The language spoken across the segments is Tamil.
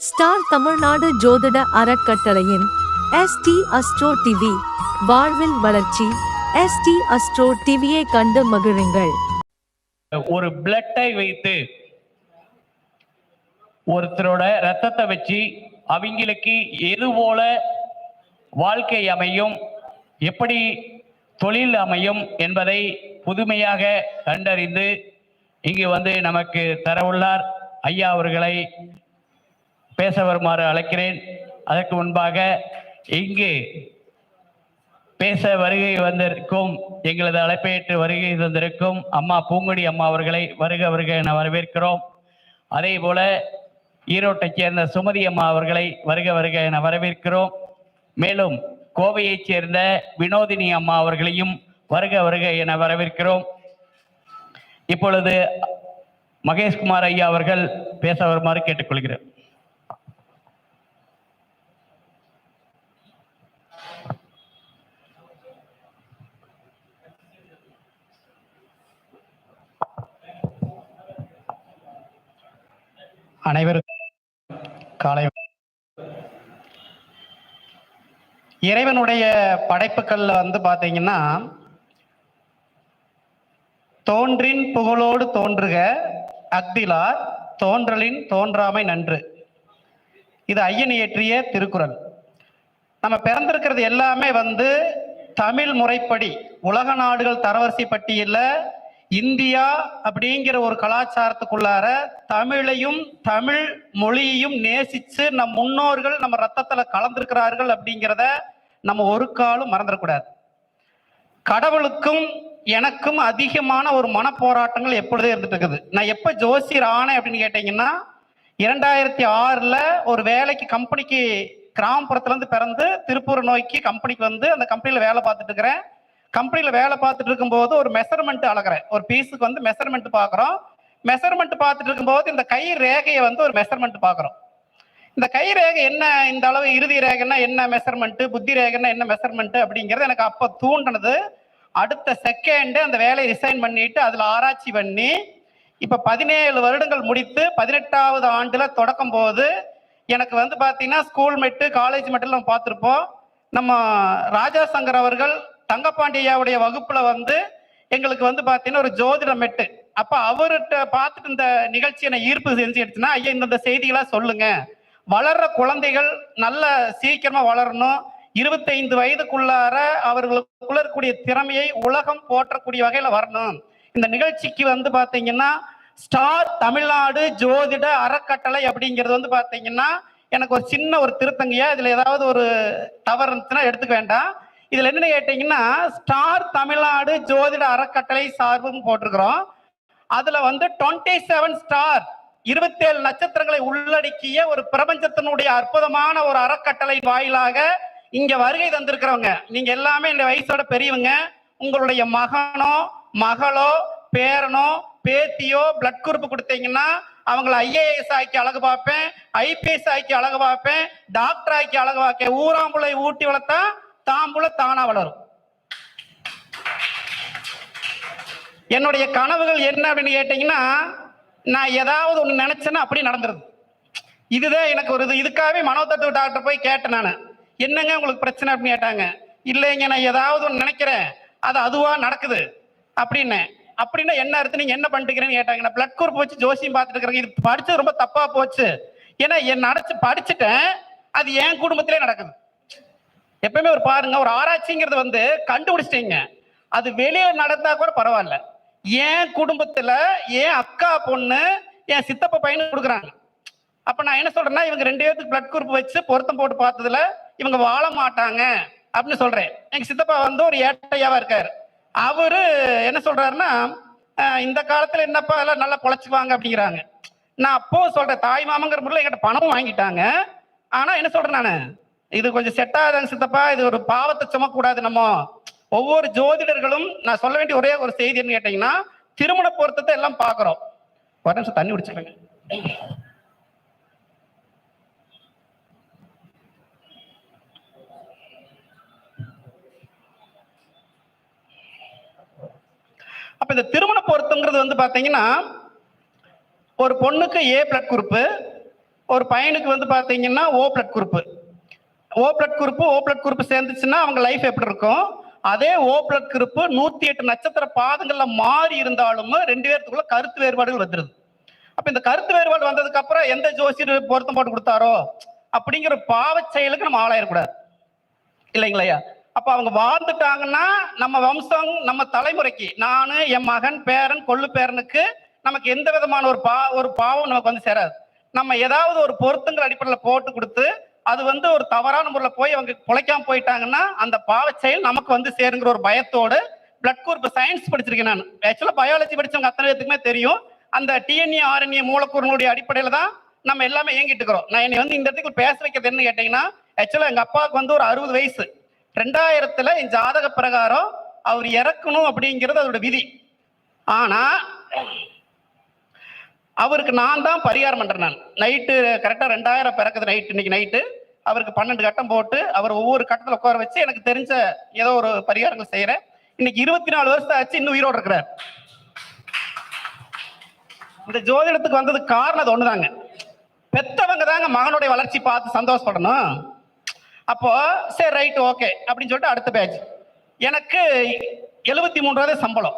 ஸ்டார் தமிழ்நாடு ஜோதிட அறக்கட்டளையின் எஸ்டி அஸ்ட்ரோ டிவி வாழ்வில் வளர்ச்சி. எஸ்டி அஸ்ட்ரோ டிவியை கண்டு மகிழுங்கள். ஒரு பிளட்டை வைத்து ஒருத்தரோட ரத்தத்தை வச்சு அவங்களுக்கு எது போல வாழ்க்கை அமையும் எப்படி தொழில் அமையும் என்பதை புதுமையாக கண்டறிந்து இங்கு வந்து நமக்கு தரவுள்ளார் ஐயா அவர்களை பேச வருமாறு அழைக்கிறேன். அதற்கு முன்பாக இங்கு பேச வருகை வந்திருக்கும் எங்களது அழைப்பேற்று வருகை தந்திருக்கும் அம்மா பூங்குடி அம்மா அவர்களை வருக வருக என வரவேற்கிறோம். அதே போல ஈரோட்டைச் சேர்ந்த சுமதி அம்மா அவர்களை வருக வருக என வரவேற்கிறோம். மேலும் கோவையைச் சேர்ந்த வினோதினி அம்மா அவர்களையும் வருக வருக என வரவேற்கிறோம். இப்பொழுது மகேஷ்குமார் ஐயா அவர்கள் பேச வருமாறு கேட்டுக்கொள்கிறேன் அனைவருக்கும் காலை இறைவனுடைய படைப்புகள்ல வந்து பாத்தீங்கன்னா தோன்றின் புகழோடு தோன்றுக அக்திலார் தோன்றலின் தோன்றாமை நன்று. இது ஐயன் இயற்றிய திருக்குறள். நம்ம பிறந்திருக்கிறது எல்லாமே வந்து தமிழ் முறைப்படி உலக நாடுகள் தரவரிசை பட்டியலில் இந்தியா அப்படிங்கிற ஒரு கலாச்சாரத்துக்குள்ளார தமிழையும் தமிழ் மொழியையும் நேசிச்சு நம் முன்னோர்கள் நம்ம ரத்தத்துல கலந்திருக்கிறார்கள் அப்படிங்கிறத நம்ம ஒரு காலும் மறந்துடக்கூடாது. கடவுளுக்கும் எனக்கும் அதிகமான ஒரு மனப்போராட்டங்கள் எப்பொழுதே இருந்துட்டு இருக்குது நான் எப்ப ஜோசியர் ஆனேன் அப்படின்னு கேட்டீங்கன்னா இரண்டாயிரத்தி ஆறுல ஒரு வேலைக்கு கம்பெனிக்கு கிராமப்புறத்துல இருந்து பிறந்து திருப்பூர் நோக்கி கம்பெனிக்கு வந்து அந்த கம்பெனியில வேலை பார்த்துட்டு இருக்கிறேன். கம்பெனியில் வேலை பார்த்துட்டு இருக்கும்போது ஒரு மெஷர்மெண்ட் அளக்குறேன். ஒரு பீஸுக்கு வந்து மெஷர்மெண்ட் பார்க்குறோம். மெஷர்மெண்ட் பார்த்துட்டு இருக்கும்போது இந்த கை ரேகையை வந்து ஒரு மெஷர்மெண்ட் பார்க்குறோம். இந்த கை ரேகை என்ன இந்த அளவு இறுதி ரேகைன்னா என்ன மெஷர்மெண்ட் புத்தி ரேகைன்னா என்ன மெஷர்மெண்ட் அப்படிங்கிறது எனக்கு அப்போ தூண்டினது. அடுத்த செகண்டு அந்த வேலையை ரிசைன் பண்ணிட்டு அதில் ஆராய்ச்சி பண்ணி இப்போ பதினேழு வருடங்கள் முடித்து பதினெட்டாவது ஆண்டில் தொடக்கும் போது எனக்கு வந்து பார்த்தீங்கன்னா ஸ்கூல் மெட்டு காலேஜ் மெட்டில் நம்ம பார்த்துருப்போம். நம்ம ராஜா சங்கர் அவர்கள் தங்கப்பாண்டியாவுடைய வகுப்புல வந்து எங்களுக்கு வந்து பாத்தீங்கன்னா ஒரு ஜோதிட மெட்டு. அப்ப அவர்கிட்ட பார்த்துட்டு இந்த நிகழ்ச்சியை நான் ஈர்ப்பு செஞ்சுடுச்சுன்னா ஐயா இந்த செய்திகளா சொல்லுங்க. வளர்ற குழந்தைகள் நல்ல சீக்கிரமா வளரணும். இருபத்தைந்து வயதுக்குள்ளார அவர்களுக்குள்ள இருக்கக்கூடிய திறமையை உலகம் போற்றக்கூடிய வகையில வரணும். இந்த நிகழ்ச்சிக்கு வந்து பாத்தீங்கன்னா ஸ்டார் தமிழ்நாடு ஜோதிட அறக்கட்டளை அப்படிங்கிறது வந்து பாத்தீங்கன்னா எனக்கு ஒரு சின்ன ஒரு திருத்தங்கையா இதுல ஏதாவது ஒரு தவறு இருந்துச்சுன்னா எடுத்துக்க வேண்டாம். இதுல என்னன்னு கேட்டீங்கன்னா ஸ்டார் தமிழ்நாடு ஜோதிட அறக்கட்டளை சார்பும் போட்டிருக்கிறோம். அதுல வந்து டுவெண்ட்டி செவன் ஸ்டார் இருபத்தேழு நட்சத்திரங்களை உள்ளடக்கிய ஒரு பிரபஞ்சத்தினுடைய அற்புதமான ஒரு அறக்கட்டளை வாயிலாக இங்க வருகை தந்திருக்கிறவங்க. நீங்க எல்லாமே இந்த வயசோட பெரியவங்க. உங்களுடைய மகனோ மகளோ பேரனோ பேத்தியோ பிளட் குரூப் கொடுத்தீங்கன்னா அவங்கள ஐஏஎஸ் ஆக்கி அழகு பார்ப்பேன் ஐபிஎஸ் ஆக்கி அழகு பார்ப்பேன் டாக்டர் ஆக்கி அழகு பார்ப்பேன் ஊராம்புளை ஊட்டி வளர்த்தா தாம்புல தானா வளரும். என்னுடைய கனவுகள் என்ன அப்படின்னு கேட்டீங்கன்னா நான் ஏதாவது ஒன்று நினைச்சேன்னா அப்படி நடந்துருது. இதுதான் எனக்கு ஒரு இது. இதுக்காகவே மனோதத்துவ டாக்டர் போய் கேட்டேன் நான். என்னங்க உங்களுக்கு பிரச்சனை அப்படின்னு கேட்டாங்க. இல்லைங்க நான் ஏதாவது ஒன்று நினைக்கிறேன். அது அதுவாக நடக்குது. அப்படின்னு அப்படின்னா என்ன அர்த்தம்? நீங்கள் என்ன பண்ணிட்டுக்கிறேன்னு கேட்டாங்க. நான் பிளட் குரூப் வச்சு ஜோசியம் பார்த்துட்டு இருக்கிறேன். இது படித்தது ரொம்ப தப்பாக போச்சு. ஏன்னா என் நடச்சு படிச்சுட்டேன். அது என் குடும்பத்திலே நடக்குது. எப்பவுமே ஒரு பாருங்க ஒரு ஆராய்ச்சிங்கிறது வந்து கண்டுபிடிச்சிட்டீங்க. அது வெளியே நடந்தா கூட பரவாயில்ல. என் குடும்பத்துல என் அக்கா பொண்ணு என் சித்தப்பா பையனு கொடுக்குறாங்க. அப்ப நான் என்ன சொல்றேன்னா இவங்க ரெண்டு பேருக்கு பிளட் குரூப் வச்சு பொருத்தம் போட்டு பார்த்ததுல இவங்க வாழ மாட்டாங்க அப்படின்னு சொல்றேன். எங்க சித்தப்பா வந்து ஒரு ஏட்டையாவா இருக்காரு. அவரு என்ன சொல்றாருன்னா இந்த காலத்துல என்னப்பா எல்லாம் நல்லா பொழைச்சுக்குவாங்க அப்படிங்கிறாங்க. நான் அப்போ சொல்றேன் தாய் மாமங்கிற முறையில் என்கிட்ட பணமும் வாங்கிட்டாங்க. ஆனா என்ன சொல்றேன் நானு? இது கொஞ்சம் செட் ஆகாதாங்க சித்தப்பா. இது ஒரு பாவத்தை சுமக்கூடாது நம்ம. ஒவ்வொரு ஜோதிடர்களும் நான் சொல்ல வேண்டிய ஒரே ஒரு செய்தின்னு கேட்டீங்கன்னா திருமண பொருத்தத்தை எல்லாம் பார்க்குறோம். ஒரு நிமிஷம் தண்ணி குடிச்சுக்கிறேங்க அப்ப இந்த திருமண பொருத்தங்கிறது வந்து பாத்தீங்கன்னா ஒரு பொண்ணுக்கு ஏ பிளட் குரூப்பு ஒரு பையனுக்கு வந்து பாத்தீங்கன்னா O blood group O blood group O blood group சேர்ந்துச்சுன்னா அவங்க லைஃப் எப்படி இருக்கும்? அதே ஓ பிளட் குரூப்பு நூத்தி எட்டு நட்சத்திர பாதங்கள்ல மாறி இருந்தாலும் ரெண்டு பேர்த்துக்குள்ள கருத்து வேறுபாடுகள் வந்துருது. அப்ப இந்த கருத்து வேறுபாடு வந்ததுக்கு அப்புறம் எந்த ஜோசியர் பொருத்தம் போட்டு கொடுத்தாரோ அப்படிங்கிற பாவச் செயலுக்கு நம்ம ஆளாயிடக்கூடாது. இல்லைங்களையா அப்ப அவங்க வாழ்ந்துட்டாங்கன்னா நம்ம வம்சம் நம்ம தலைமுறைக்கு நான் என் மகன் பேரன் கொள்ளு பேரனுக்கு நமக்கு எந்த விதமான ஒரு பா ஒரு பாவம் நமக்கு வந்து சேராது. நம்ம ஏதாவது ஒரு பொருத்தங்கள் அடிப்படையில் போட்டு கொடுத்து அது வந்து ஒரு தவறான முறையில் போய் அவங்க பிழைக்காம போயிட்டாங்கன்னா அந்த பாவ செயல் நமக்கு வந்து சேருங்கிற ஒரு பயத்தோடு பிளட் குரூப் சயின்ஸ் படிச்சிருக்கேன் நான். ஆக்சுவலாக பயாலஜி படித்தவங்க அத்தனை பேத்துக்குமே தெரியும். அந்த டிஎன்ஏ ஆர்என்ஏ மூலக்கூறுகளுடைய அடிப்படையில் தான் நம்ம எல்லாமே இயங்கிட்டு இருக்கிறோம். நான் என்னை வந்து இந்த இடத்துக்கு பேச வைக்கிறது என்ன கேட்டீங்கன்னா ஆக்சுவலாக எங்கள் அப்பாவுக்கு வந்து ஒரு அறுபது வயசு. ரெண்டாயிரத்துல என் ஜாதக பிரகாரம் அவர் இறக்கணும் அப்படிங்கிறது அதோட விதி. ஆனா அவருக்கு நான் தான் பரிகாரம் பண்றேன் நான். நைட்டு கரெக்டாக ரெண்டாயிரம் பிறக்குது நைட்டு இன்னைக்கு நைட்டு அவருக்கு பன்னெண்டு கட்டம் போட்டு அவர் ஒவ்வொரு கட்டத்தில் உட்கார வச்சு எனக்கு தெரிஞ்ச ஏதோ ஒரு பரிகாரங்கள் செய்கிறேன் இன்னைக்கு இருபத்தி நாலு வருஷம் ஆச்சு இன்னும் உயிரோடு இருக்கிறார் இந்த ஜோதிடத்துக்கு வந்ததுக்கு காரணம் அது ஒன்றுதாங்க பெத்தவங்க தாங்க மகனுடைய வளர்ச்சி பார்த்து சந்தோஷப்படணும். அப்போ சரி ரைட் ஓகே அப்படின்னு சொல்லிட்டு அடுத்த பேட்ச் எனக்கு எழுபத்தி மூணு ரூபாய் சம்பளம்.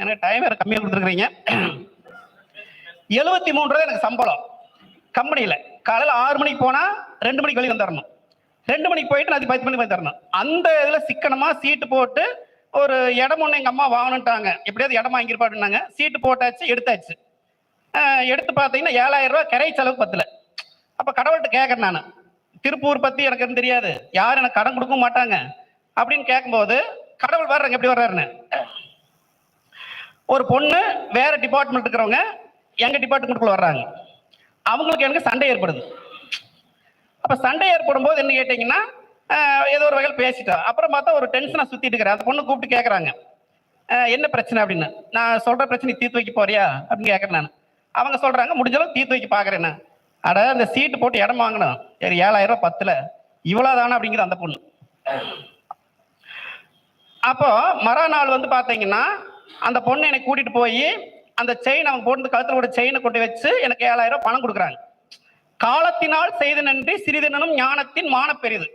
எனக்கு டைம் வேறு கம்மியாக கொடுத்துருக்குறீங்க. எழுபத்தி மூணு ரூபாய் எனக்கு சம்பளம். கம்பெனியில். காலையில் ஆறு மணிக்கு போனால் ரெண்டு மணிக்கு வெளியே வந்துடணும் ரெண்டு மணிக்கு போயிட்டு நான் பத்து மணிக்கு வந்து தரணும் அந்த இதில் சிக்கனமாக சீட்டு போட்டு ஒரு இடம் ஒன்று எங்கள் அம்மா வாங்கணுன்ட்டாங்க எப்படியாவது இடம் வாங்கியிருப்பாடுனாங்க சீட்டு போட்டாச்சு எடுத்தாச்சு. எடுத்து பார்த்தீங்கன்னா ஏழாயிரம் ரூபா கரை செலவு பத்தில். அப்போ கடவுள்கிட்ட கேட்குறேன் நான். திருப்பூர் பற்றி எனக்கு எதுவும் தெரியாது. யாரும் எனக்கு கடன் கொடுக்கவும் மாட்டாங்க. அப்படின்னு கேட்கும்போது கடவுள் வர்றாங்க எப்படி வர்றாருன்னு. ஒரு பொண்ணு வேற டிபார்ட்மெண்ட் இருக்கிறவங்க எங்கள் டிபார்ட்மெண்ட்டுக்குள்ள வர்றாங்க. அவங்களுக்கு எனக்கு சண்டை ஏற்படுது. அப்போ சண்டை ஏற்படும் போது என்ன கேட்டீங்கன்னா ஏதோ ஒரு வகையில் பேசிட்டோம் அப்புறம் பார்த்தா ஒரு டென்ஷனாக சுற்றிட்டு இருக்கிறேன் அந்த பொண்ணு கூப்பிட்டு கேட்குறாங்க என்ன பிரச்சனை அப்படின்னு. நான் சொல்கிற பிரச்சனை தீர்த்து வைக்க போறியா அப்படின்னு கேட்குறேன் நான். அவங்க சொல்கிறாங்க முடிஞ்ச தீர்த்து வைக்க பார்க்குறேன் நான். அட அந்த சீட்டு போட்டு இடம் வாங்கணும் சரி ஏழாயிரம் ரூபா பத்தில். இவ்வளோ தானே அப்படிங்கிற அந்த பொண்ணு. அப்போ மறுநாள் வந்து பார்த்தீங்கன்னா அந்த பொண்ணு என்னை கூட்டிட்டு போய் அந்த செயின் அவங்க போட்டு கழுத்துல ஒரு செயினை கொண்டு வச்சு எனக்கு ஏழாயிரம் ரூபாய் பணம் கொடுக்குறாங்க. காலத்தினால் செய்து நன்றி சிறிதனும் ஞானத்தின் மான பெரிது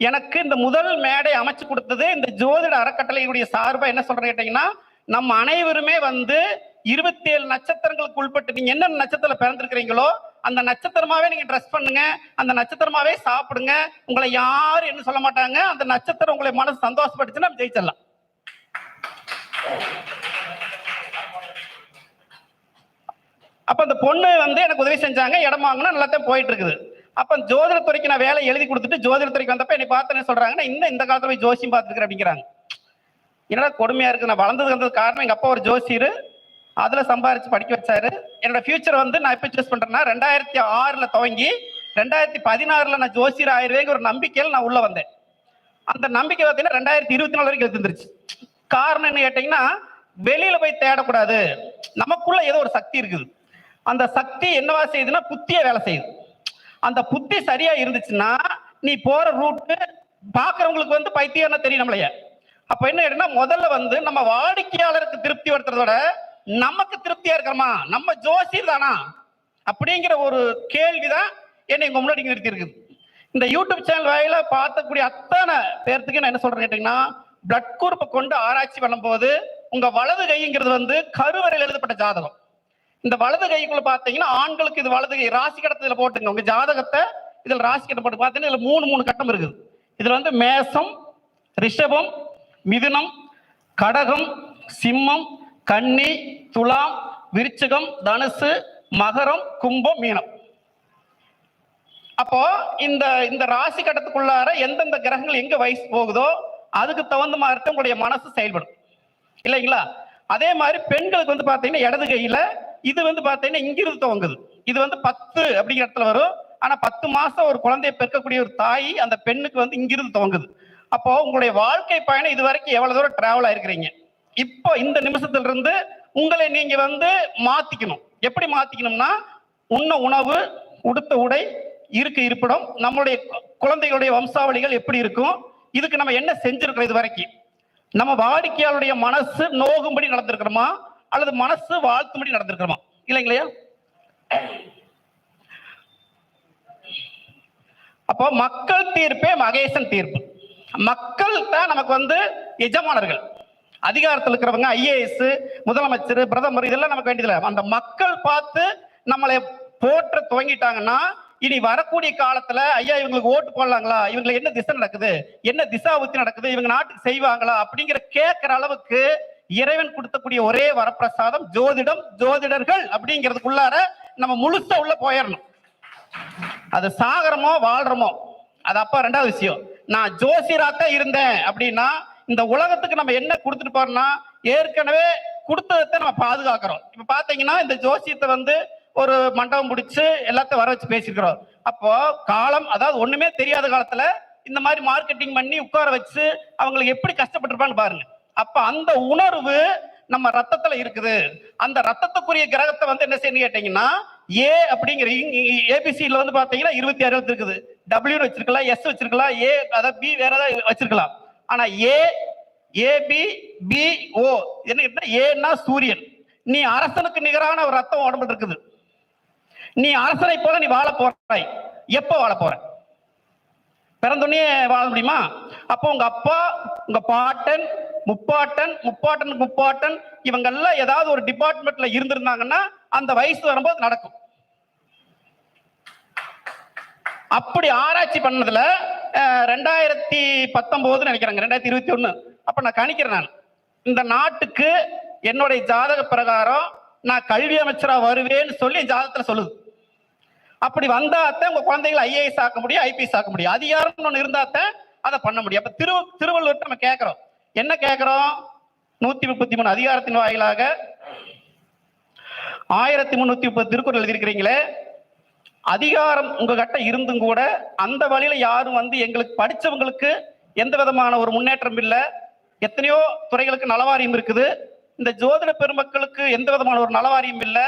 எனக்கு இந்த முதல் மேடை அமைச்சு கொடுத்தது இந்த ஜோதிட அறக்கட்டளையுடைய சார்பா என்ன சொல்றேன் கேட்டீங்கன்னா நம்ம அனைவருமே வந்து இருபத்தி ஏழு நட்சத்திரங்களுக்கு உள்பட்டு நீங்க என்ன நட்சத்திரம் பிறந்திருக்கிறீங்களோ அந்த நட்சத்திரமாவே நீங்க ட்ரெஸ் பண்ணுங்க அந்த நட்சத்திரமாவே சாப்பிடுங்க உங்களை யாரும் என்ன சொல்ல மாட்டாங்க அந்த நட்சத்திரம் உங்களை மனசு சந்தோஷப்பட்டுச்சுன்னா ஜெயிச்சிடலாம். அப்ப அந்த பொண்ணு வந்து எனக்கு உதவி செஞ்சாங்க இடம் வாங்கினா நல்லாத்தான் போயிட்டு இருக்குது அப்ப ஜோதிடத்துறைக்கு நான் வேலை எழுதி கொடுத்துட்டு ஜோதிடத்துறைக்கு வந்தப்ப என்னை பார்த்தேன்னு சொல்றாங்கன்னா இன்னும் இந்த காலத்துல போய் ஜோசியம் பார்த்துருக்கிறேன் அப்படிங்கிறாங்க. என்னடா கொடுமையா இருக்கு நான் வளர்ந்ததுக்கு வந்தது காரணம் எங்க அப்பா ஒரு ஜோசியர் அதுல சம்பாரிச்சு படிக்க வச்சாரு. என்னோட ஃபியூச்சர் வந்து நான் எப்ப சூஸ் பண்றேன்னா ரெண்டாயிரத்தி ஆறுல துவங்கி ரெண்டாயிரத்தி பதினாறுல நான் ஜோசியர் ஆயிருவேங்கிற ஒரு நம்பிக்கையில் நான் உள்ள வந்தேன். அந்த நம்பிக்கை பார்த்தீங்கன்னா ரெண்டாயிரத்தி இருபத்தி நாலு வரைக்கும் எடுத்துருச்சு காரணம் என்ன கேட்டீங்கன்னா வெளியில போய் தேடக்கூடாது. நமக்குள்ள ஏதோ ஒரு சக்தி இருக்குது. அந்த சக்தி என்னவா செய்யுதுன்னா புத்திய வேலை செய்யுது. அந்த புத்தி சரியா இருந்துச்சுன்னா நீ போற ரூட்டு பாக்குறவங்களுக்கு வந்து பைத்தியம்னா தெரியும் நம்மளைய. அப்ப என்ன கேட்டீங்கன்னா முதல்ல வந்து நம்ம வாடிக்கையாளருக்கு திருப்தி படுத்துறதோட நமக்கு திருப்தியா இருக்கிறோமா? நம்ம ஜோசியர் தானா? அப்படிங்கிற ஒரு கேள்விதான் என்னை உங்க முன்னாடி நிறுத்தி இருக்குது. இந்த யூடியூப் சேனல் வாயில பார்த்தக்கூடிய அத்தனை பேர்த்துக்கு நான் என்ன சொல்றேன் கேட்டீங்கன்னா பிளட் குரூப்பை கொண்டு ஆராய்ச்சி பண்ணும்போது உங்க வலது கைங்கிறது வந்து கருவறையில் எழுதப்பட்ட ஜாதகம். இந்த வலது கைக்குள்ள பாத்தீங்கன்னா ஆண்களுக்கு இது வலது கை ராசி கடத்துல போட்டுங்க உங்க ஜாதகத்தை இதுல ராசி கட்டம் போட்டு பார்த்தீங்கன்னா இதுல மூணு மூணு கட்டம் இருக்குது. இதுல வந்து மேசம் ரிஷபம் மிதுனம் கடகம் சிம்மம் கன்னி துலாம் விருச்சகம் தனுசு மகரம் கும்பம் மீனம். அப்போ இந்த இந்த ராசி கட்டத்துக்குள்ளார எந்தெந்த கிரகங்கள் எங்க வயசு போகுதோ அதுக்கு தகுந்த மாதிரி தான் உங்களுடைய மனசு செயல்படும். இல்லைங்களா? அதே மாதிரி பெண்களுக்கு வந்து பாத்தீங்கன்னா இடது கையில இது வந்து பாத்தீங்கன்னா இங்கிருந்து துவங்குது. இது வந்து பத்து அப்படிங்கிற இடத்துல வரும். ஆனா பத்து மாசம் ஒரு குழந்தையை பெருக்கக்கூடிய ஒரு தாய் அந்த பெண்ணுக்கு வந்து இங்கிருந்து துவங்குது. அப்போ உங்களுடைய வாழ்க்கை பயணம் இது வரைக்கும் எவ்வளவு தூரம் டிராவல் ஆயிருக்கிறீங்க? இப்போ இந்த நிமிஷத்துல இருந்து உங்களை நீங்க வந்து மாத்திக்கணும். எப்படி மாத்திக்கணும்னா உண்ண உணவு உடுத்த உடை இருக்க இருப்பிடம் நம்மளுடைய குழந்தைகளுடைய வம்சாவளிகள் எப்படி இருக்கும் இதுக்கு நம்ம என்ன செஞ்சிருக்கிறோம் இது வரைக்கும்? நம்ம வாடிக்கையாளருடைய மனசு நோகும்படி நடந்திருக்கிறோமா? அல்லது மனசு வாழ்த்தும்படி நடந்திருக்கிறோமா? இல்லைங்களையா அப்போ மக்கள் தீர்ப்பே மகேசன் தீர்ப்பு. மக்கள் தான் நமக்கு வந்து எஜமானர்கள். அதிகாரத்தில் இருக்கிறவங்க ஐஏஎஸ் முதலமைச்சர் பிரதமர் இதெல்லாம் நமக்கு வேண்டியதில்லை. அந்த மக்கள் பார்த்து நம்மளை போற்ற துவங்கிட்டாங்கன்னா இனி வரக்கூடிய காலத்துல ஐயா இவங்களுக்கு ஓட்டு போடலாங்களா? இவங்களுக்கு என்ன திசை நடக்குது? என்ன திசாபுத்தி நடக்குது? இவங்க நாட்டுக்கு செய்வாங்களா? அப்படிங்கிற கேட்கிற அளவுக்கு இறைவன் கொடுத்தக்கூடிய ஒரே வரப்பிரசாதம் ஜோதிடம் ஜோதிடர்கள் அப்படிங்கிறதுக்குள்ளார நம்ம முழுசா உள்ள போயிடணும் அது சாகரமோ வாழ்றமோ? அது அப்ப ரெண்டாவது விஷயம். நான் ஜோசிராத்தான் இருந்தேன் அப்படின்னா இந்த உலகத்துக்கு நம்ம என்ன கொடுத்துட்டு போறோம்னா ஏற்கனவே கொடுத்ததை நம்ம பாதுகாக்கிறோம். இப்ப பாத்தீங்கன்னா இந்த ஜோசியத்தை வந்து ஒரு மண்டபம் பிடிச்சி எல்லாத்தையும் வர வச்சு பேசியிருக்கிறோம். அப்போ காலம் அதாவது ஒண்ணுமே தெரியாத காலத்துல இந்த மாதிரி மார்க்கெட்டிங் பண்ணி உட்கார வச்சு அவங்களுக்கு எப்படி கஷ்டப்பட்டிருப்பான்னு பாருங்க. அப்ப அந்த உணர்வு நம்ம ரத்தத்துல இருக்குது. அந்த ரத்தத்துக்குரிய கிரகத்தை வந்து என்ன செய்யணும் கேட்டீங்கன்னா ஏ அப்படிங்கிற ஏபிசியில வந்து பாத்தீங்கன்னா இருபத்தி ஆறு இருக்குது டபிள்யூ வச்சிருக்கலாம் எஸ் வச்சிருக்கலாம் ஏ அதாவது பி வேற ஏதாவது வச்சிருக்கலாம். ஆனா ஏ ஏபி பி ஓ என்ன கேட்டா ஏன்னா சூரியன். நீ அரசனுக்கு நிகரான ஒரு ரத்தம் உடம்புல இருக்குது. நீ அரசனை போல நீ வாழ போறாய். எப்போ வாழ போற? பிறந்தோடனே வாழ முடியுமா? அப்போ உங்க அப்பா உங்க பாட்டன் முப்பாட்டன் முப்பாட்டன் முப்பாட்டன் இவங்க எல்லாம் ஏதாவது ஒரு டிபார்ட்மெண்ட்ல இருந்திருந்தாங்கன்னா அந்த வயசு வரும்போது நடக்கும். அப்படி ஆராய்ச்சி பண்ணதுல ரெண்டாயிரத்தி பத்தொன்பதுன்னு நினைக்கிறாங்க ரெண்டாயிரத்தி இருபத்தி ஒண்ணு அப்ப நான் கணிக்கிறேன் நான். இந்த நாட்டுக்கு என்னுடைய ஜாதக பிரகாரம் நான் கல்வி அமைச்சரா வருவேன்னு சொல்லி ஜாதகத்துல சொல்லுது. அப்படி வந்தாத்தான் உங்க குழந்தைகளை ஐஏஎஸ் ஆக்க முடியும் ஐபிஎஸ் ஆக்க முடியும். அதிகாரம்னு ஒன்று இருந்தாத்தான் அதை பண்ண முடியும். அப்ப திரு திருவள்ளுவர் நம்ம கேட்கிறோம். என்ன கேட்கிறோம்? நூத்தி முப்பத்தி மூணு அதிகாரத்தின் வாயிலாக ஆயிரத்தி முன்னூத்தி முப்பது திருக்குறள் எழுதியிருக்கிறீங்களே. அதிகாரம் உங்ககிட்ட இருந்தும் கூட அந்த வழியில யாரும் வந்து எங்களுக்கு படிச்சவங்களுக்கு எந்த விதமான ஒரு முன்னேற்றம் இல்லை. எத்தனையோ துறைகளுக்கு நலவாரியம் இருக்குது. இந்த ஜோதிட பெருமக்களுக்கு எந்த விதமான ஒரு நலவாரியம் இல்லை.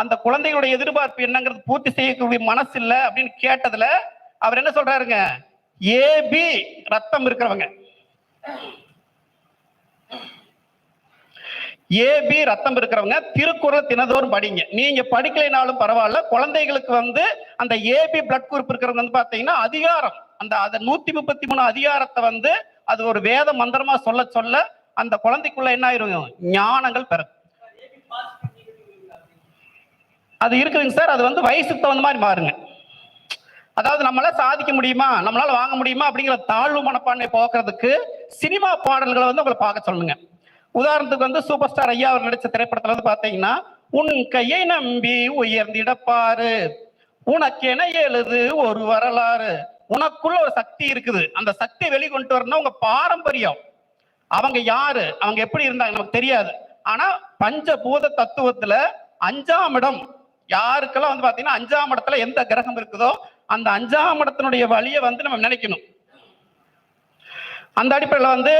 அந்த குழந்தைகளுடைய எதிர்பார்ப்பு என்னங்கிறது பூர்த்தி செய்யக்கூடிய மனசு இல்லை அப்படின்னு கேட்டதுல அவர் என்ன சொல்றாருங்க? ஏபி ரத்தம் இருக்கிறவங்க. ஏபி ரத்தம் இருக்கிறவங்க திருக்குறள் தினதோறும் படிங்க. நீங்க படிக்கலைனாலும் பரவாயில்ல. குழந்தைகளுக்கு வந்து அந்த ஏபி பிளட் குரூப் இருக்கிறவங்க வந்து பாத்தீங்கன்னா அதிகாரம். அந்த அதை நூத்தி முப்பத்தி மூணு அதிகாரத்தை வந்து அது ஒரு வேத மந்திரமா சொல்ல சொல்ல அந்த குழந்தைக்குள்ள என்ன ஆயிரும்? ஞானங்கள் பிறக்கும் அது இருக்குதுங்க சார். அது வந்து வயசுக்கு தகுந்த மாதிரி மாறுங்க. அதாவது நம்மளால சாதிக்க முடியுமா? நம்மளால வாங்க முடியுமா? அப்படிங்கிற தாழ்வு மனப்பான்மை போக்குறதுக்கு சினிமா பாடல்களை வந்து உங்களை பார்க்க சொல்லுங்க. உதாரணத்துக்கு வந்து சூப்பர் ஸ்டார் ஐயா அவர் நடித்த திரைப்படத்துல வந்து பாத்தீங்கன்னா உன் கையை நம்பி உயர்ந்திடப்பாரு. உனக்கென எழுது ஒரு வரலாறு. உனக்குள்ள ஒரு சக்தி இருக்குது. அந்த சக்தியை வெளிக்கொண்டு வரணும் உங்க பாரம்பரியம். அவங்க யாரு? அவங்க எப்படி இருந்தாங்க? நமக்கு தெரியாது. ஆனா பஞ்சபூத தத்துவத்துல அஞ்சாம் இடம் யாருக்கெல்லாம் வந்து பாத்தீங்கன்னா அஞ்சாம் இடத்துல எந்த கிரகம் இருக்குதோ அந்த அஞ்சாம் இடத்தினுடைய வழியை வந்து நம்ம நினைக்கணும். அந்த அடிப்படையில் வந்து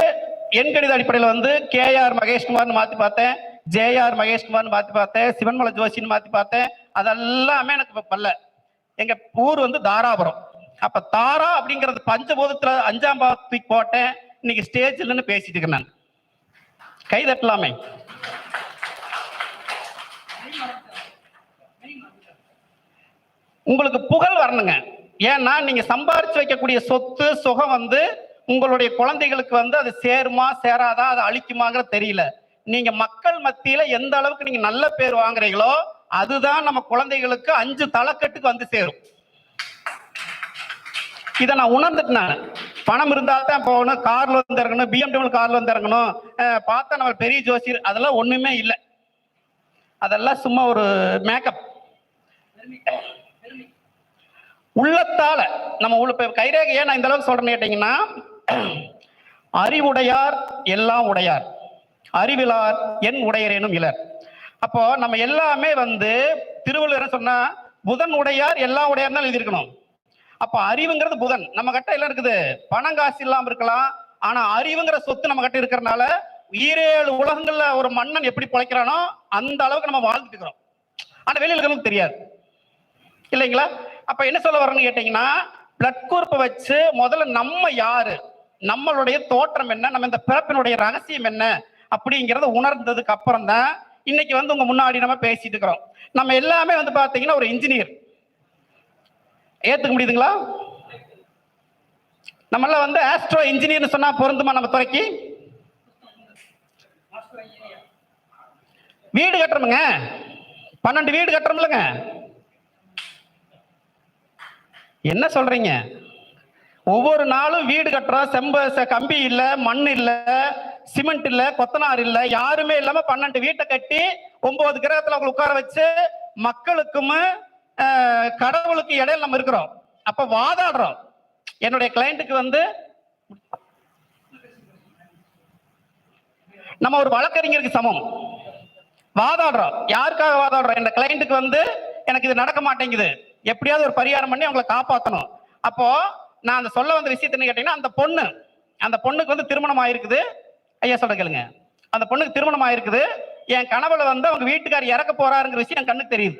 எண்கணித அடிப்படையில் வந்து கேஆர் மகேஷ்குமார்னு மாத்தி பார்த்தேன் ஜேஆர் மகேஷ்குமார்னு மாத்தி பார்த்தேன் சிவன்மலை ஜோஷின்னு மாத்தி பார்த்தேன். அதெல்லாமே எனக்கு பல்ல எங்க ஊர் வந்து தாராபுரம். அப்ப தாரா அப்படிங்கிறது பஞ்சபூதத்தில் அஞ்சாம் பாவத்துக்கு போட்டேன். இன்னைக்கு ஸ்டேஜ்லன்னு பேசிட்டு இருக்கேன் நான். கைதட்டலாமே உங்களுக்கு புகழ் வரணுங்க. ஏன்னா நீங்க சம்பாரிச்சு வைக்கக்கூடிய சொத்து சுகம் வந்து உங்களுடைய குழந்தைகளுக்கு வந்து அது சேருமா சேராதா அது அழிக்குமாங்கிறது தெரியல. நீங்க மக்கள் மத்தியில எந்த அளவுக்கு நீங்க நல்ல பேர் வாங்குறீங்களோ அதுதான் நம்ம குழந்தைகளுக்கு அஞ்சு தலைக்கட்டுக்கு வந்து சேரும். இதை நான் உணர்ந்துட்டேன் நான். பணம் இருந்தா தான் போகணும் கார்ல வந்து இறங்கணும் பிஎம்டபிள்யூ கார்ல வந்து இறங்கணும் பார்த்தா நம்ம பெரிய ஜோசியர் அதெல்லாம் ஒண்ணுமே இல்லை. அதெல்லாம் சும்மா ஒரு மேக்கப் உள்ளத்தால நம்ம உள்ள இப்ப கைரேகை ஏன் நான் இந்த அளவுக்கு சொல்றேன்னு கேட்டீங்கன்னா அறிவுடையார் எல்லாம் உடையார். அறிவிலார் என் உடையரேனும் இலர். அப்போ நம்ம எல்லாமே வந்து திருவள்ளுவர் சொன்னா புதன் உடையார் எல்லாம் உடையார் தான் எழுதியிருக்கணும். அப்ப அறிவுங்கிறது புதன். நம்ம கிட்ட எல்லாம் இருக்குது. பணம் காசு இல்லாம இருக்கலாம். ஆனா அறிவுங்கிற சொத்து நம்ம கிட்ட இருக்கிறனால ஈரேழு உலகங்கள்ல ஒரு மன்னன் எப்படி பிழைக்கிறானோ அந்த அளவுக்கு நம்ம வாழ்ந்துட்டு இருக்கிறோம். ஆனா வெளியில இருக்கிறவங்களுக்கு தெரியாது. இல்லைங்களா? அப்ப என்ன சொல்ல வரேன்னு கேட்டீங்கன்னா பிளட் குரூப்பை வச்சு முதல்ல நம்ம யாரு? நம்மளுடைய தோற்றம் என்ன? நம்ம இந்த பிறப்பினுடைய ரகசியம் என்ன? அப்படிங்கிறத உணர்ந்ததுக்கு அப்புறம் தான் இன்னைக்கு வந்து உங்க முன்னாடி நம்ம பேசிட்டு இருக்கிறோம். நம்ம எல்லாமே வந்து பாத்தீங்கன்னா ஒரு இன்ஜினியர் ஏத்துக்க முடியுதுங்களா? நம்மள வந்து ஆஸ்ட்ரோ இன்ஜினியர்னு சொன்னா பொருந்துமா நம்ம துறைக்கு? வீடு கட்டுறோமுங்க. பன்னெண்டு வீடு கட்டுறோம்லங்க. என்ன சொல்றீங்க? ஒவ்வொரு நாளும் வீடு கட்டுறோம் செம்ப செ- கம்பி இல்ல மண் இல்ல சிமெண்ட் இல்ல கொத்தனார் இல்ல யாருமே இல்லாம பன்னெண்டு வீட்டை கட்டி ஒன்பது கிரகத்துல அவங்களை உட்கார வச்சு மக்களுக்கும் கடவுளுக்கு இடையில நம்ம இருக்கிறோம். அப்ப வாதாடுறோம். என்னுடைய கிளைண்ட்டுக்கு வந்து நம்ம ஒரு வழக்கறிஞருக்கு சமம். வாதாடுறோம். யாருக்காக வாதாடுறோம்? இந்த கிளைண்ட்டுக்கு வந்து எனக்கு இது நடக்க மாட்டேங்குது. எப்படியாவது ஒரு பரிகாரம் பண்ணி அவங்களை காப்பாற்றணும் அப்போ நான் அந்த சொல்ல வந்த விஷயத்தை என்ன கேட்டீங்கன்னா அந்த பொண்ணு அந்த பொண்ணுக்கு வந்து திருமணம் ஆயிருக்குது. ஐயா சொல்ற கேளுங்க. அந்த பொண்ணுக்கு திருமணம் ஆயிருக்குது. என் கனவுல வந்து அவங்க வீட்டுக்கார் இறக்க போறாருங்கிற விஷயம் என் கண்ணுக்கு தெரியுது.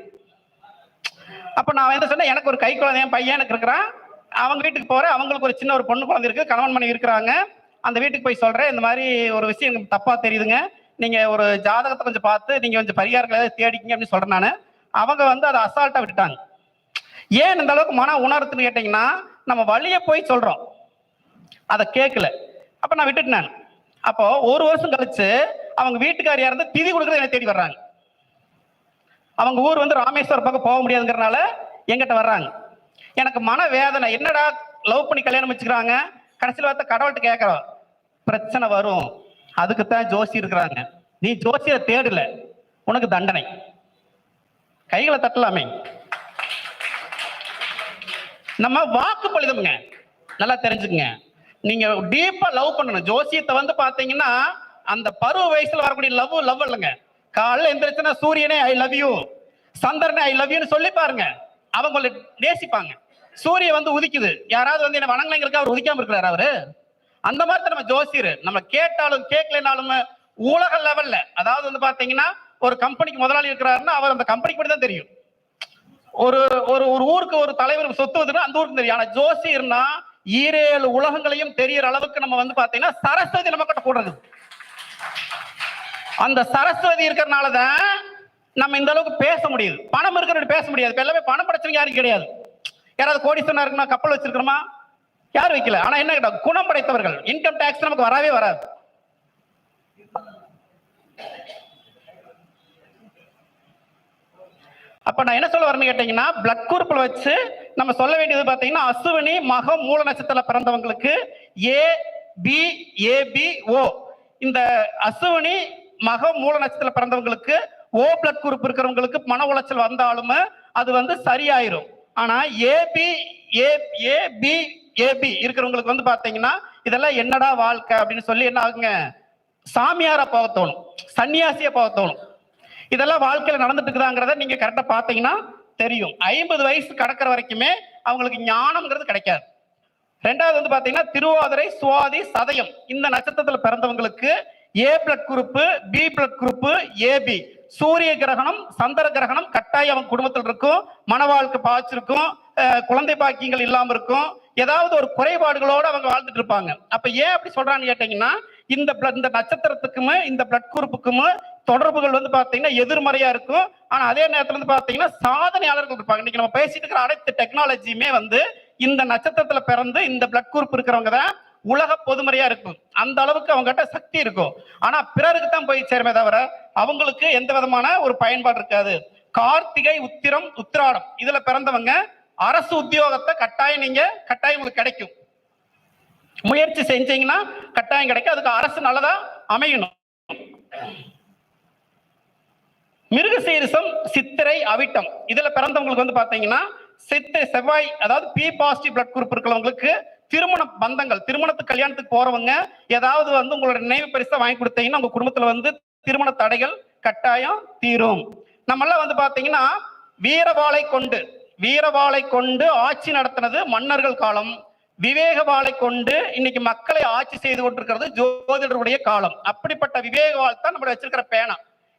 அப்ப நான் வந்து சொன்னேன் எனக்கு ஒரு கை குழந்தை என் பையன் எனக்கு இருக்கிறான். அவங்க வீட்டுக்கு போறேன். அவங்களுக்கு ஒரு சின்ன ஒரு பொண்ணு குழந்தை இருக்கு. கணவன் மனைவி இருக்கிறாங்க. அந்த வீட்டுக்கு போய் சொல்றேன். இந்த மாதிரி ஒரு விஷயம் எனக்கு தப்பா தெரியுதுங்க. நீங்க ஒரு ஜாதகத்தை கொஞ்சம் பார்த்து நீங்க கொஞ்சம் பரிகாரங்களை தேடிக்கிங்க அப்படின்னு சொல்றேன் நான். அவங்க வந்து அதை அசால்ட்டா விட்டுட்டாங்க. ஏன் இந்த அளவுக்கு மன உணர்த்துன்னு கேட்டீங்கன்னா நம்ம வழியை போய் சொல்றோம். அதை கேட்கல அப்ப நான் விட்டுட்டேன் நான். அப்போ ஒரு வருஷம் கழிச்சு அவங்க வீட்டுக்காரியா இருந்து திதி கொடுக்குறது என்ன தேடி வர்றாங்க. அவங்க ஊர் வந்து ராமேஸ்வரம் பக்கம் போக முடியாதுங்கிறனால எங்கிட்ட வர்றாங்க. எனக்கு மன வேதனை என்னடா லவ் பண்ணி கல்யாணம் வச்சுக்கிறாங்க? கடைசியில் பார்த்தா கடவுள்கிட்ட கேட்கறோம் பிரச்சனை வரும். அதுக்கு தான் ஜோசி இருக்கிறாங்க. நீ ஜோசியை தேடல. உனக்கு தண்டனை. கைகளை தட்டலாமே. நம்ம வாக்கு பழுதுங்க நல்லா தெரிஞ்சுக்குங்க. நீங்க டீப்பா லவ் பண்ணணும். ஜோசியத்தை வந்து பாத்தீங்கன்னா அந்த பருவ வயசுல வரக்கூடிய லவ் லவ் இல்லைங்க. காலைல எந்திரிச்சுன்னா சூரியனே ஐ லவ் யூ சந்திரனே ஐ லவ் யூன்னு சொல்லி பாருங்க. அவங்கள நேசிப்பாங்க. சூரிய வந்து உதிக்குது. யாராவது வந்து என்ன வணங்கலைங்களுக்கு அவர் உதிக்காம இருக்கிறாரு அவரு? அந்த மாதிரி நம்ம ஜோசியர். நம்ம கேட்டாலும் கேட்கலனாலும் உலக லெவல்ல அதாவது வந்து பாத்தீங்கன்னா ஒரு கம்பெனிக்கு முதலாளி இருக்கிறாருன்னா அவர் அந்த கம்பெனிக்கு மட்டும் தான் தெரியும். ஒரு ஒரு ஒரு ஊருக்கு ஒரு தலைவர் சொத்து வந்துன்னா அந்த ஊருக்கு தெரியும். ஆனா ஜோசியர்னா ஈரேழு உலகங்களையும் தெரியற அளவுக்கு நம்ம வந்து பாத்தீங்கன்னா சரஸ்வதி நம்ம கிட்ட போடுறது அந்த சரஸ்வதி இருக்கிறனாலதான் நம்ம இந்த அளவுக்கு பேச முடியுது. பணம் இருக்கிறவங்க பேச முடியாது. இப்போ எல்லாமே பணம் படைச்சவங்க யாரும் கிடையாது. யாராவது கோடிசனா இருக்குன்னா கப்பல் வச்சிருக்கிறோமா யாரும் வைக்கல. ஆனா என்ன கேட்டா குணம் படைத்தவர்கள். இன்கம் டேக்ஸ் நமக்கு வரவே வராது. அப்ப நான் என்ன சொல்ல வரேன்னு கேட்டீங்கன்னா பிளட் குரூப்ல வச்சு நம்ம சொல்ல வேண்டியது பாத்தீங்கன்னா அசுவினி மகம் மூல நட்சத்திரத்துல பிறந்தவங்களுக்கு ஏ பி ஏ பி ஓ இந்த அசுவினி மகம் மூல நட்சத்திரத்துல பிறந்தவங்களுக்கு ஓ பிளட் குரூப் இருக்கிறவங்களுக்கு மன உளைச்சல் வந்தாலுமே அது வந்து சரியாயிரும். ஆனா AB A A B AB இருக்கிறவங்களுக்கு வந்து பாத்தீங்கன்னா இதெல்லாம் என்னடா வாழ்க்கை அப்படின்னு சொல்லி என்ன ஆகுங்க? சாமியாரை போக தோணும். சன்னியாசிய போக தோணும். இதெல்லாம் வாழ்க்கையில நடந்துட்டு இருக்குதாங்கிறத நீங்க கரெக்டா பாத்தீங்கன்னா தெரியும். ஐம்பது வயசு கடக்கிற வரைக்குமே அவங்களுக்கு ஞானம்ங்கிறது கிடைக்காது. ரெண்டாவது வந்து பாத்தீங்கன்னா திருவாதிரை சுவாதி சதயம். இந்த நட்சத்திரத்துல பிறந்தவங்களுக்கு A blood group B blood group AB சூரிய கிரகணம் சந்திர கிரகணம் கட்டாயம் அவங்க குடும்பத்தில் இருக்கும். மன வாழ்க்கை பாய்ச்சிருக்கும் குழந்தை பாக்கியங்கள் இல்லாம இருக்கும். ஏதாவது ஒரு குறைபாடுகளோடு அவங்க வாழ்ந்துட்டு இருப்பாங்க. அப்ப ஏன் அப்படி சொல்றான்னு கேட்டீங்கன்னா இந்த பிளட் இந்த நட்சத்திரத்துக்குமே இந்த பிளட் குரூப்புக்குமே தொடர்புகள் வந்து பாத்தீங்கன்னா எதிர்மறையா இருக்கும். ஆனா அதே நேரத்துல வந்து பாத்தீங்கன்னா சாதனையாளர்கள் இருப்பாங்க. இன்னைக்கு நம்ம பேசிட்டு இருக்கிற அனைத்து டெக்னாலஜியுமே வந்து இந்த நட்சத்திரத்துல பிறந்து இந்த பிளட் குரூப் இருக்கிறவங்க தான் உலக பொதுமறையா இருக்கும். அந்த அளவுக்கு அவங்ககிட்ட சக்தி இருக்கும். ஆனா பிறருக்கு தான் போய் சேருமே தவிர அவங்களுக்கு எந்த விதமான ஒரு பயன்பாடு இருக்காது. கார்த்திகை உத்திரம் உத்திராடம். இதுல பிறந்தவங்க அரசு உத்தியோகத்தை கட்டாயம் நீங்க கட்டாயம் உங்களுக்கு கிடைக்கும். முயற்சி செஞ்சீங்கன்னா கட்டாயம் கிடைக்கும். அதுக்கு அரசு நல்லதா அமையணும். மிருகசீரிசம் சித்திரை அவிட்டம். இதுல பிறந்தவங்களுக்கு வந்து பாத்தீங்கன்னா சித்து செவ்வாய் அதாவது பி பாசிட்டிவ் பிளட் குரூப் இருக்கிறவங்களுக்கு திருமண பந்தங்கள் திருமணத்துக்கு கல்யாணத்துக்கு போறவங்க ஏதாவது வந்து உங்களோட நினைவு பரிசா வாங்கி கொடுத்தீங்கன்னா உங்க குடும்பத்துல வந்து திருமண தடைகள் கட்டாயம் தீரும். நம்மெல்லாம் வந்து பாத்தீங்கன்னா வீரவாளை கொண்டு வீரவாளை கொண்டு ஆட்சி நடத்தினது மன்னர்கள் காலம். விவேகவாளை கொண்டு இன்னைக்கு மக்களை ஆட்சி செய்து கொண்டிருக்கிறது ஜோதிடருடைய காலம். அப்படிப்பட்ட விவேகவாள் தான் நம்ம வச்சிருக்கிற பேனா.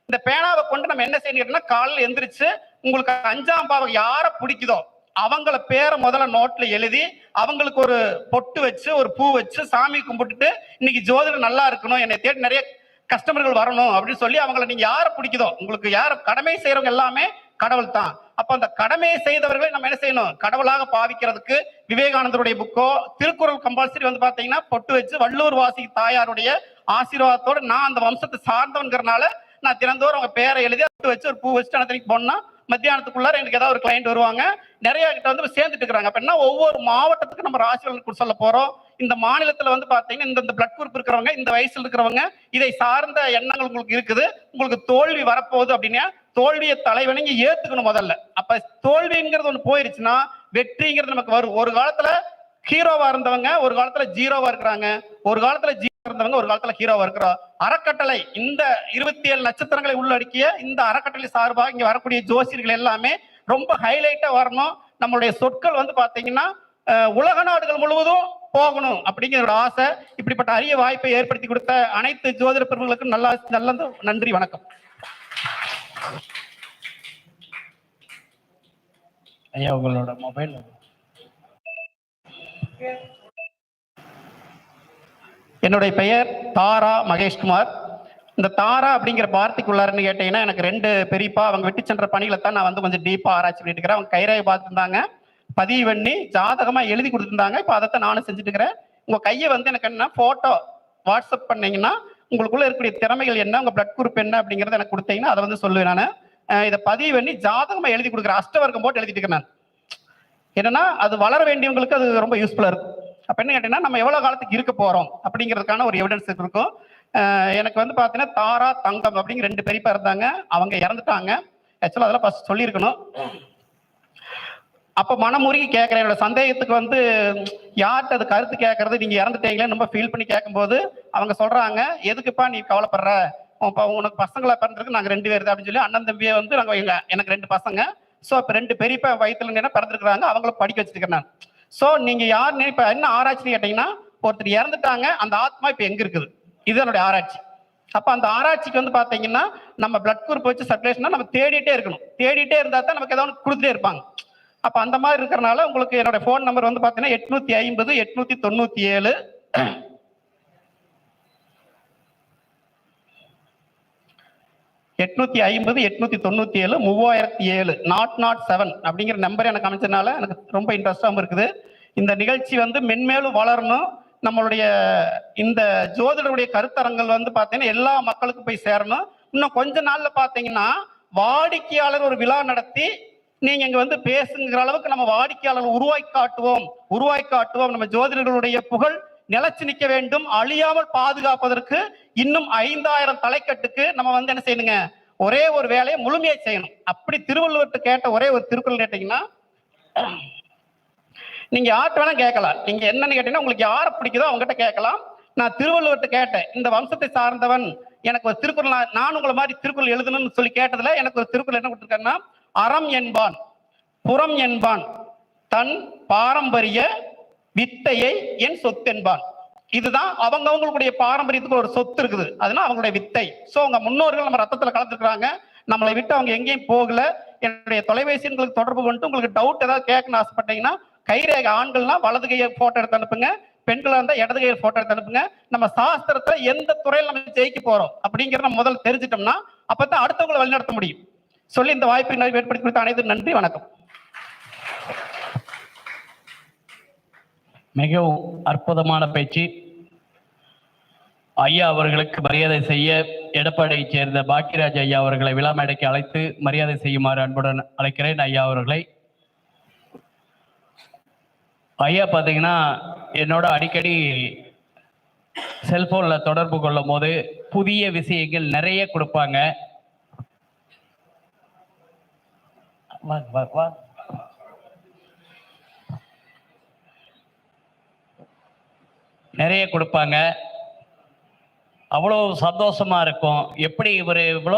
இந்த பேனாவை கொண்டு நம்ம என்ன செய்யணும்னா காலையில் எந்திரிச்சு உங்களுக்கு அஞ்சாம் பாவம் யாரை பிடிக்குதோ அவங்கள பேரை முதல்ல நோட்ல எழுதி அவங்களுக்கு ஒரு பொட்டு வச்சு ஒரு பூ வச்சு சாமி கும்பிட்டுட்டு இன்னைக்கு ஜோதிடம் நல்லா இருக்கணும் என்னை தேடி நிறைய கஸ்டமர்கள் வரணும் அப்படின்னு சொல்லி அவங்கள நீங்க யாரை பிடிக்குதோ உங்களுக்கு யார கடமை செய்யறவங்க எல்லாமே கடவுள் தான். அப்ப அந்த கடமையை செய்தவர்களை நம்ம என்ன செய்யணும்? கடவுளாக பாவிக்கிறதுக்கு விவேகானந்தருடைய புக்கோ திருக்குறள் கம்பல்சரி வந்து பாத்தீங்கன்னா பொட்டு வச்சு வள்ளூர் வாசி தாயாருடைய ஆசீர்வாதத்தோட நான் அந்த வம்சத்தை சார்ந்தவங்கிறனால நான் தினந்தோறும் அவங்க பேரை எழுதி பொட்டு வச்சு ஒரு பூ வச்சுட்டு அன்னைக்கு போனா மத்தியானத்துக்குள்ளார எனக்கு ஏதாவது ஒரு கிளைண்ட் வருவாங்க. நிறைய கிட்ட வந்து சேர்ந்துட்டு இருக்கிறாங்க. அப்படின்னா ஒவ்வொரு மாவட்டத்துக்கு நம்ம ராசி சொல்ல போறோம். இந்த மாநிலத்துல வந்து பாத்தீங்கன்னா இந்த இந்த பிளட் குரூப் இருக்கிறவங்க இந்த வயசுல இருக்கிறவங்க இதை சார்ந்த எண்ணங்கள் உங்களுக்கு இருக்குது. உங்களுக்கு தோல்வி வரப்போகுது அப்படின்னா தோல்வியை தலைவணங்கி ஏத்துக்கணும் முதல்ல. அப்ப தோல்விங்கிறது ஒண்ணு போயிருச்சுன்னா வெற்றிங்கிறது நமக்கு வரும். ஒரு காலத்துல ஹீரோவா இருந்தவங்க ஒரு காலத்துல ஜீரோவா இருக்கிறாங்க. ஒரு காலத்துல ஜீரோ இருந்தவங்க ஒரு காலத்துல ஹீரோவா இருக்கிறோம் அறக்கட்டளை இந்த இருபத்தி ஏழு நட்சத்திரங்களை உள்ளடக்கிய இந்த அறக்கட்டளை சார்பாக இங்க வரக்கூடிய ஜோசியர்கள் எல்லாமே ரொம்ப ஹைலைட்டா வரணும். நம்மளுடைய சொற்கள் வந்து பாத்தீங்கன்னா உலக நாடுகள் முழுவதும் போகணும் அப்படிங்கிற ஒரு ஆசை இப்படிப்பட்ட அரிய வாய்ப்பை ஏற்படுத்தி கொடுத்த அனைத்து ஜோதிட பெருமர்களுக்கும் நல்லா நல்ல நன்றி வணக்கம். ஐயா உங்களோட மொபைல் என்னுடைய பெயர் தாரா மகேஷ்குமார். இந்த தாரா அப்படிங்கிற வார்த்தைக்குள்ளாருன்னு கேட்டீங்கன்னா எனக்கு ரெண்டு பெரியப்பா அவங்க விட்டு சென்ற பணிகளை தான் நான் வந்து கொஞ்சம் டீப்பா ஆராய்ச்சி பண்ணிட்டு இருக்கிறேன். அவங்க கைரேகை பார்த்துருந்தாங்க. பதிவு பண்ணி ஜாதகமா எழுதி கொடுத்துருந்தாங்க. இப்போ அதைத்தான் நானும் செஞ்சுட்டு இருக்கிறேன். உங்க கையை வந்து எனக்கு என்ன போட்டோ வாட்ஸ்அப் பண்ணீங்கன்னா உங்களுக்குள்ள இருக்கக்கூடிய திறமைகள் என்ன உங்க பிளட் குரூப் என்ன அப்படிங்கறத எனக்கு கொடுத்தீங்கன்னா அதை வந்து சொல்லுவேன் நான். இதை பதிவு பண்ணி ஜாதகமா எழுதி கொடுக்குறேன் அஷ்டவர்க்கம் போட்டு எழுதிட்டு இருக்கேன் நான். என்னன்னா அது வளர வேண்டியவங்களுக்கு அது ரொம்ப யூஸ்ஃபுல்லா இருக்கும். அப்ப என்ன கேட்டீங்கன்னா நம்ம எவ்வளவு காலத்துக்கு இருக்க போறோம் அப்படிங்கிறதுக்கான ஒரு எவிடன்ஸ் இருக்கும். எனக்கு வந்து பாத்தீங்கன்னா தாரா தங்கம் அப்படிங்கிற ரெண்டு பெரியப்பா இருந்தாங்க. அவங்க இறந்துட்டாங்க. ஆக்சுவலா அதெல்லாம் ஃபர்ஸ்ட் சொல்லியிருக்கணும். அப்போ மனமுருகி கேட்குறேன். என்னோட சந்தேகத்துக்கு வந்து யார்கிட்ட அது கருத்து கேட்கறது? நீங்க இறந்துட்டீங்களே ரொம்ப ஃபீல் பண்ணி கேட்கும்போது அவங்க சொல்றாங்க எதுக்குப்பா நீ கவலைப்படுற? உன் உனக்கு பசங்களை பிறந்திருக்கு நாங்கள் ரெண்டு பேர் தான் அப்படின்னு சொல்லி அண்ணன் தம்பியை வந்து நாங்கள் எங்க எனக்கு ரெண்டு பசங்க. ஸோ இப்போ ரெண்டு பெரியப்பா வயிற்றுல என்ன பிறந்திருக்கிறாங்க. அவங்கள படிக்க வச்சிருக்கேன் நான். ஸோ நீங்கள் யார் இப்போ என்ன ஆராய்ச்சின்னு கேட்டிங்கன்னா ஒருத்தர் இறந்துட்டாங்க அந்த ஆத்மா இப்போ எங்கே இருக்குது? இது என்னுடைய ஆராய்ச்சி. அப்போ அந்த ஆராய்ச்சிக்கு வந்து பார்த்தீங்கன்னா நம்ம பிளட் குரூப் வச்சு சர்க்குலேஷனா நம்ம தேடிட்டே இருக்கணும். தேடிட்டே இருந்தால் தான் நமக்கு ஏதாவது கொடுத்துட்டே இருப்பாங்க. அப்போ அந்த மாதிரி இருக்கிறனால உங்களுக்கு என்னோட ஃபோன் நம்பர் வந்து பார்த்தீங்கன்னா எட்நூத்தி ஐம்பது எட்நூத்தி தொண்ணூற்றி ஏழு எட்நூத்தி ஐம்பது எட்நூத்தி தொண்ணூத்தி ஏழு மூவாயிரத்தி ஏழு நாட் நாட் செவன் அப்படிங்கிற நம்பர் எனக்கு அமைச்சதுனால எனக்கு ரொம்ப இன்ட்ரெஸ்டாகவும் இருக்குது. இந்த நிகழ்ச்சி வந்து மென்மேலும் வளரணும். நம்மளுடைய இந்த ஜோதிடருடைய கருத்தரங்கள் வந்து பார்த்தீங்கன்னா எல்லா மக்களுக்கும் போய் சேரணும். இன்னும் கொஞ்ச நாள்ல பார்த்தீங்கன்னா வாடிக்கையாளர் ஒரு விழா நடத்தி நீங்க இங்க வந்து பேசுங்கிற அளவுக்கு நம்ம வாடிக்கையாளர் உருவாக்கி காட்டுவோம். உருவாக்கி காட்டுவோம். நம்ம ஜோதிடர்களுடைய புகழ் நிலைச்சு நிற்க வேண்டும். அழியாமல் பாதுகாப்பதற்கு இன்னும் ஐந்தாயிரம் தலைக்கட்டுக்கு நம்ம வந்து என்ன செய்யணுங்க? ஒரே ஒரு வேலையை முழுமையை செய்யணும். அப்படி திருவள்ளுவர்கிட்ட கேட்ட ஒரே ஒரு திருக்குறள் கேட்டீங்கன்னா நீங்க யார்கிட்ட வேணா கேட்கலாம். நீங்க என்னன்னு கேட்டீங்கன்னா உங்களுக்கு யாரை பிடிக்குதோ அவங்ககிட்ட கேட்கலாம். நான் திருவள்ளுவர்கிட்ட கேட்டேன் இந்த வம்சத்தை சார்ந்தவன் எனக்கு ஒரு திருக்குறள் நான் உங்களை மாதிரி திருக்குறள் எழுதணும்னு சொல்லி கேட்டதுல எனக்கு ஒரு திருக்குறள் என்ன கொடுத்துருக்கேன்னா அறம் என்பான் புறம் என்பான் தன் பாரம்பரிய வித்தையை என் சொத்து என்பான் இதுதான் அவங்க அவங்களுடைய பாரம்பரியத்துக்கு ஒரு சொத்து இருக்குது. அதனால அவங்களுடைய வித்தை. சோ அவங்க முன்னோர்கள் நம்ம ரத்தத்துல கலந்துருக்காங்க நம்மளை விட்டு அவங்க எங்கேயும் போகல. என்னுடைய தொலைபேசி உங்களுக்கு தொடர்பு கொண்டு உங்களுக்கு டவுட் ஏதாவது கேட்கணும்னு ஆசைப்பட்டீங்கன்னா கைரேகை ஆண்கள்னா வலது கையை போட்டோ எடுத்து அனுப்புங்க. பெண்களாக இருந்தால் இடது கையில் போட்டோ எடுத்து அனுப்புங்க. நம்ம சாஸ்திரத்தை எந்த துறையில் நம்ம ஜெயிக்க போறோம் அப்படிங்கிறத நம்ம முதல்ல தெரிஞ்சிட்டோம்னா அப்பதான் அடுத்தவங்களை வழிநடத்த முடியும். சொல்லி இந்த வாய்ப்பை நிறைவு ஏற்படுத்தி கொடுத்த அனைத்து நன்றி வணக்கம். மிகவும் அற்புதமான பேச்சு. ஐயா அவர்களுக்கு மரியாதை செய்ய எடப்பாடியைச் சேர்ந்த பாக்கியராஜ் ஐயா அவர்களை விழா மேடைக்கு அழைத்து மரியாதை செய்யுமாறு அன்புடன் அழைக்கிறேன் ஐயா அவர்களை. ஐயா பார்த்தீங்கன்னா என்னோட அடிக்கடி செல்போன்ல தொடர்பு கொள்ளும் போது புதிய விஷயங்கள் நிறைய கொடுப்பாங்க. நிறைய கொடுப்பாங்க. அவ்வளோ சந்தோஷமா இருக்கும். எப்படி இவர் இவ்வளோ